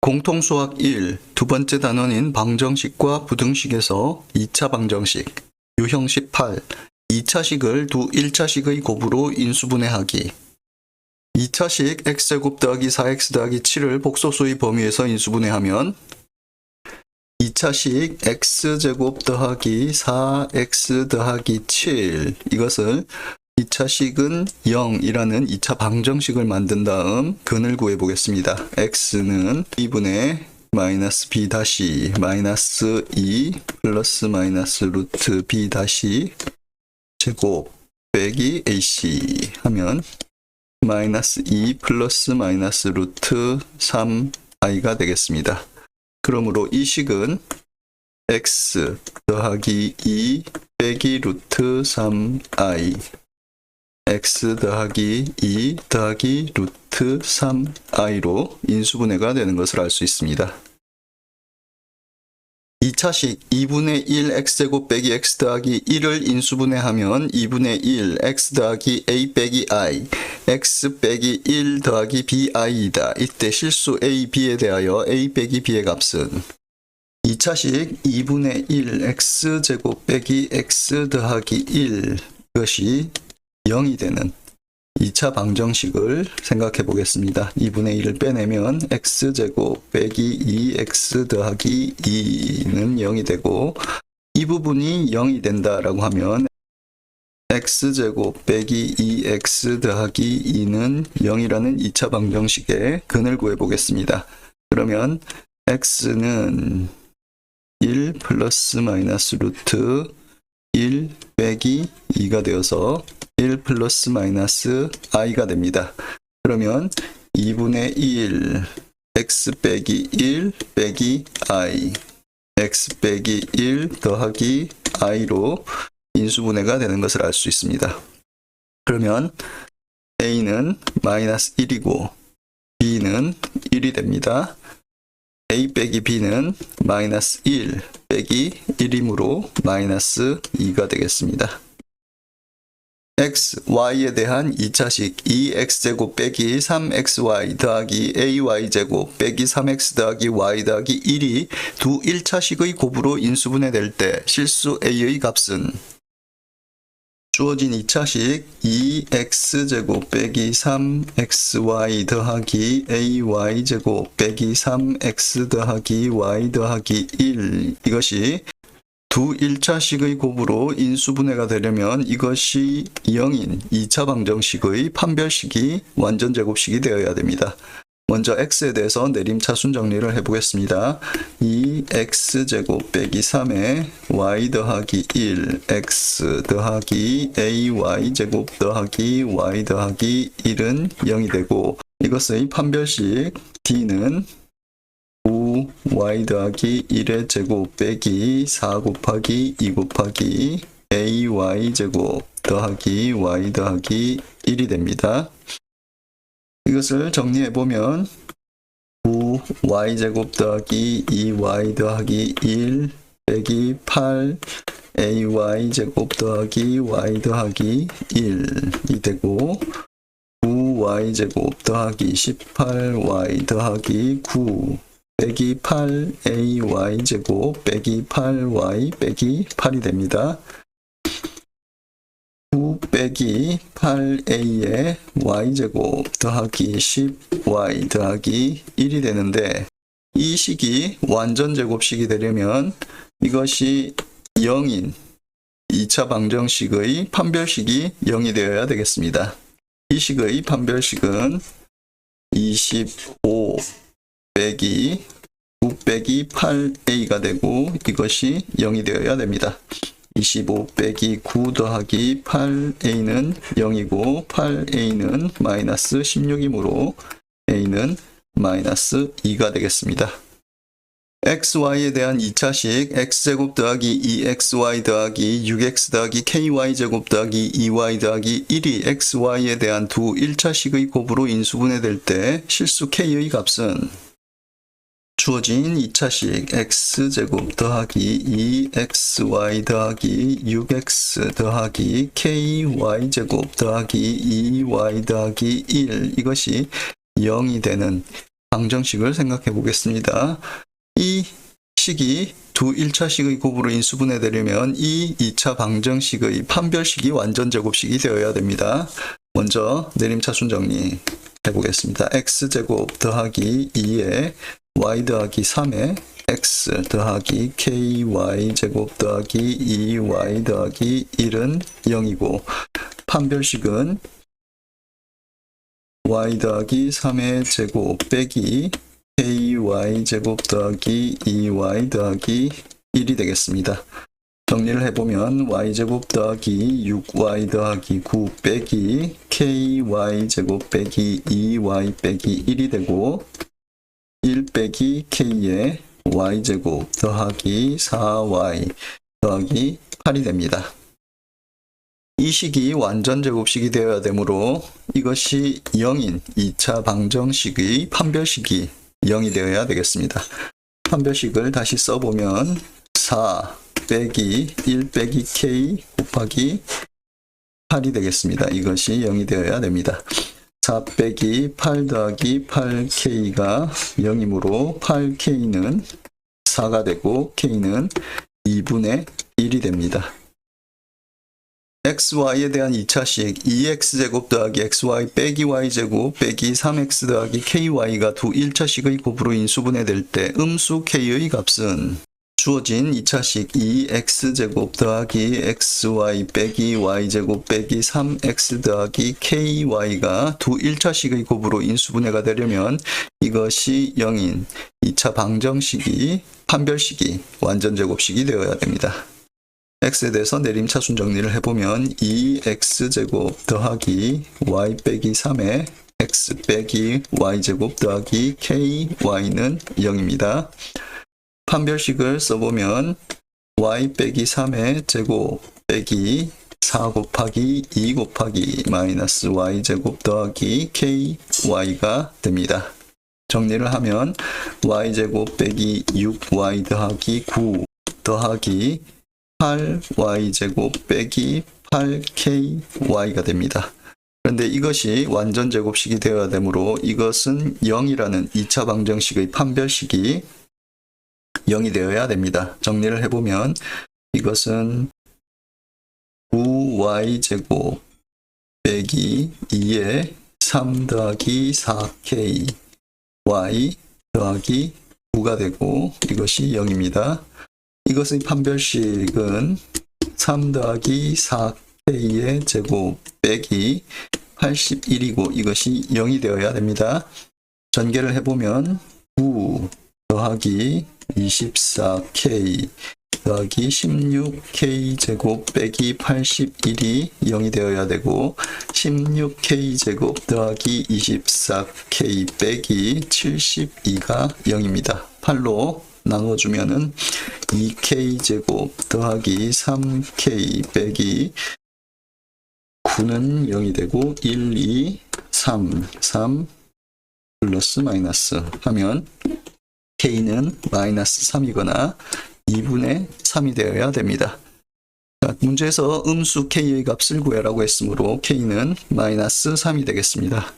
공통수학 1, 두 번째 단원인 방정식과 부등식에서 2차 방정식, 유형식 8, 2차식을 두 1차식의 곱으로 인수분해하기. 2차식 x제곱 더하기 4x 더하기 7을 복소수의 범위에서 인수분해하면 2차식 x제곱 더하기 4x 더하기 7 이것을 2차식은 0이라는 2차 방정식을 만든 다음 근을 구해 보겠습니다. x는 2분의 마이너스 b 다시 마이너스 2 플러스 마이너스 루트 b 다시 제곱 빼기 ac 하면 마이너스 2 플러스 마이너스 루트 3i가 되겠습니다. 그러므로 이 식은 x 더하기 2 빼기 루트 3i x 더하기 2 더하기 루트 3i로 인수분해가 되는 것을 알 수 있습니다. 2차식 2분의 1 x제곱 빼기 x 더하기 1을 인수분해하면 2분의 1 x 더하기 a 빼기 i x 빼기 1 더하기 bi이다. 이때 실수 a, b에 대하여 a 빼기 b의 값은 2차식 2분의 1 x제곱 빼기 x 더하기 1 이것이 0이 되는 2차 방정식을 생각해 보겠습니다. 2분의 1을 빼내면 x제곱 빼기 2x 더하기 2는 0이 되고 이 부분이 0이 된다라고 하면 x제곱 빼기 2x 더하기 2는 0이라는 2차 방정식의 근을 구해 보겠습니다. 그러면 x는 1 플러스 마이너스 루트 1 빼기 2가 되어서 1 플러스 마이너스 i가 됩니다. 그러면 2분의 1 x 빼기 1 빼기 i x 빼기 1 더하기 i로 인수분해가 되는 것을 알 수 있습니다. 그러면 a는 마이너스 1이고 b는 1이 됩니다. A 빼기 b는 마이너스 1 빼기 1이므로 마이너스 2가 되겠습니다. x, y에 대한 2차식 2x제곱 빼기 3xy 더하기 ay제곱 빼기 3x 더하기 y 더하기 1이 두 1차식의 곱으로 인수분해될 때 실수 a의 값은 주어진 2차식 2x제곱 빼기 3xy 더하기 ay제곱 빼기 3x 더하기 y 더하기 1 이것이 두 1차식의 곱으로 인수분해가 되려면 이것이 0인 2차 방정식의 판별식이 완전 제곱식이 되어야 됩니다. 먼저 x에 대해서 내림차순 정리를 해보겠습니다. 2x제곱 빼기 3에 y 더하기 1 x 더하기 ay제곱 더하기 y 더하기 1은 0이 되고 이것의 판별식 d는 5 y 더하기 1의 제곱 빼기 4 곱하기 2 곱하기 ay 제곱 더하기 y 더하기 1이 됩니다. 이것을 정리해 보면 9y 제곱 더하기 2y 더하기 1 빼기 8 ay 제곱 더하기 y 더하기 1이 되고 9y 제곱 더하기 18y 더하기 9 빼기 8ay 제곱 빼기 8y 빼기 8이 됩니다. 9 빼기 8a의 y제곱 더하기 10y 더하기 1이 되는데 이 식이 완전 제곱식이 되려면 이것이 0인 2차 방정식의 판별식이 0이 되어야 되겠습니다. 이 식의 판별식은 25 빼기 9 빼기 8a가 되고 이것이 0이 되어야 됩니다. 25 빼기 9 더하기 8a는 0이고 8a는 마이너스 16이므로 a는 마이너스 2가 되겠습니다. xy에 대한 2차식 x제곱 더하기 2xy 더하기 6x 더하기 ky제곱 더하기 2y 더하기 1이 xy에 대한 두 1차식의 곱으로 인수분해될 때 실수 k의 값은 주어진 2차식 x제곱 더하기 2xy 더하기 6x 더하기 ky제곱 더하기 2y 더하기 1 이것이 0이 되는 방정식을 생각해 보겠습니다. 이 식이 두 1차식의 곱으로 인수분해 되려면 이 2차 방정식의 판별식이 완전 제곱식이 되어야 됩니다. 먼저 내림차순 정리 해보겠습니다. x제곱 더하기 2에 y 더하기 3에 x 더하기 ky 제곱 더하기 2y 더하기 1은 0이고 판별식은 y 더하기 3의 제곱 빼기 ky 제곱 더하기 2y 더하기 1이 되겠습니다. 정리를 해보면 y 제곱 더하기 6y 더하기 9 빼기 ky 제곱 빼기 2y 빼기 1이 되고 1 빼기 k의 y 제곱 더하기 4y 더하기 8이 됩니다. 이 식이 완전 제곱식이 되어야 되므로 이것이 0인 2차 방정식의 판별식이 0이 되어야 되겠습니다. 판별식을 다시 써보면 4 빼기 1 빼기 k 곱하기 8이 되겠습니다. 이것이 0이 되어야 됩니다. 4 빼기 8 더하기 8k가 0이므로 8k는 4가 되고 k는 2분의 1이 됩니다. xy에 대한 2차식 2x제곱 더하기 xy 빼기 y제곱 빼기 3x 더하기 ky가 두 1차식의 곱으로 인수분해될 때 음수 k의 값은 주어진 2차식 2x제곱 더하기 xy 빼기 y제곱 빼기 3x 더하기 ky가 두 1차식의 곱으로 인수분해가 되려면 이것이 0인 2차 방정식이 판별식이 완전제곱식이 되어야 됩니다. x에 대해서 내림차순 정리를 해보면 2x제곱 더하기 y 빼기 3에 x 빼기 y제곱 더하기 ky는 0입니다. 판별식을 써보면 y 빼기 3의 제곱 빼기 4 곱하기 2 곱하기 마이너스 y제곱 더하기 ky가 됩니다. 정리를 하면 y제곱 빼기 6y 더하기 9 더하기 8y제곱 빼기 8ky가 됩니다. 그런데 이것이 완전 제곱식이 되어야 되므로 이것은 0이라는 2차 방정식의 판별식이 0이 되어야 됩니다. 정리를 해보면 이것은 9y제곱 빼기 2에 3 더하기 4k y 더하기 9가 되고 이것이 0입니다. 이것의 판별식은 3 더하기 4k의 제곱 빼기 81이고 이것이 0이 되어야 됩니다. 전개를 해보면 9 더하기 24k 더하기 16k 제곱 빼기 81이 0이 되어야 되고 16k 제곱 더하기 24k 빼기 72가 0입니다. 8로 나눠주면은 2k 제곱 더하기 3k 빼기 9는 0이 되고 1, 2, 3, 3 플러스 마이너스 하면 k는 마이너스 3이거나 2분의 3이 되어야 됩니다. 자, 문제에서 음수 k의 값을 구해라고 했으므로 k는 마이너스 3이 되겠습니다.